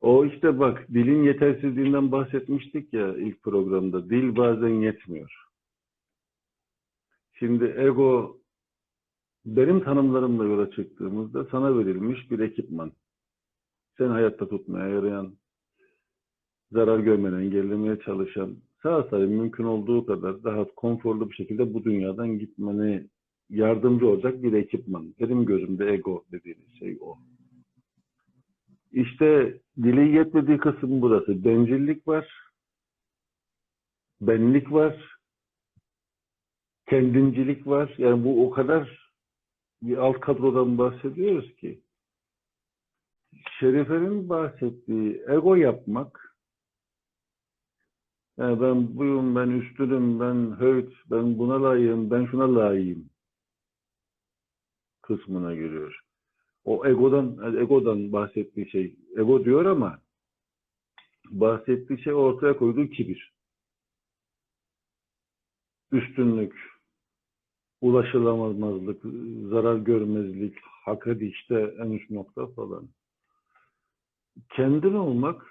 O işte bak dilin yetersizliğinden bahsetmiştik ya ilk programda. Dil bazen yetmiyor. Şimdi ego benim tanımlarımla yola çıktığımızda sana verilmiş bir ekipman. Seni hayatta tutmaya yarayan, zarar görmeden engellemeye çalışan, sağ salim mümkün olduğu kadar daha konforlu bir şekilde bu dünyadan gitmene yardımcı olacak bir ekipman. Benim gözümde ego dediğimiz şey o. İşte dili yetmediği kısım burası. Bencillik var, benlik var, kendincilik var. Yani bu o kadar bir alt kadrodan bahsediyoruz ki. Şerife'nin bahsettiği ego yapmak, yani ben buyum, ben üstünüm, ben höyt, ben buna layığım, ben şuna layığım kısmına giriyor. O egodan, egodan bahsettiği şey, ego diyor ama bahsettiği şey ortaya koyduğu kibir. Üstünlük, ulaşılamazlık, zarar görmezlik, hak işte en üst nokta falan. Kendin olmak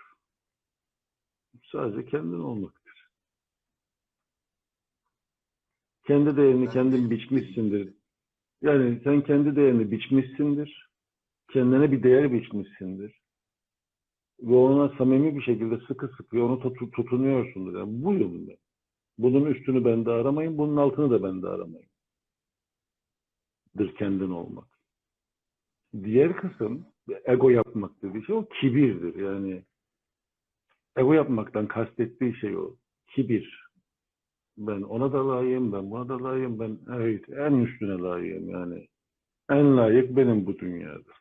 sadece kendin olmaktır. Kendi değerini kendin biçmişsindir. Yani sen kendi değerini biçmişsindir. Kendine bir değer biçmişsindir. Ve ona samimi bir şekilde sıkı sıkı onu tut- tutunuyorsundur. Yani buyum ben. Bunun üstünü bende aramayın, bunun altını da bende aramayın. Dır kendin olmak. Diğer kısım, ego yapmak dediği şey o kibirdir. Yani ego yapmaktan kastettiği şey o. Kibir. Ben ona da layığım, ben buna da layığım, ben evet, en üstüne layığım yani. En layık benim bu dünyada.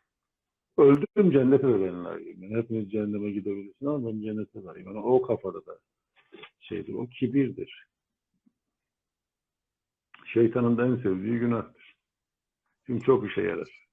Öldüm cennete de layığım. Yani hepiniz cehenneme gidebilirsiniz ama ben cennete layığım. Yani o kafada da şeydir, o kibirdir. Şeytanın da en sevdiği günahtır. Çünkü çok işe yarar.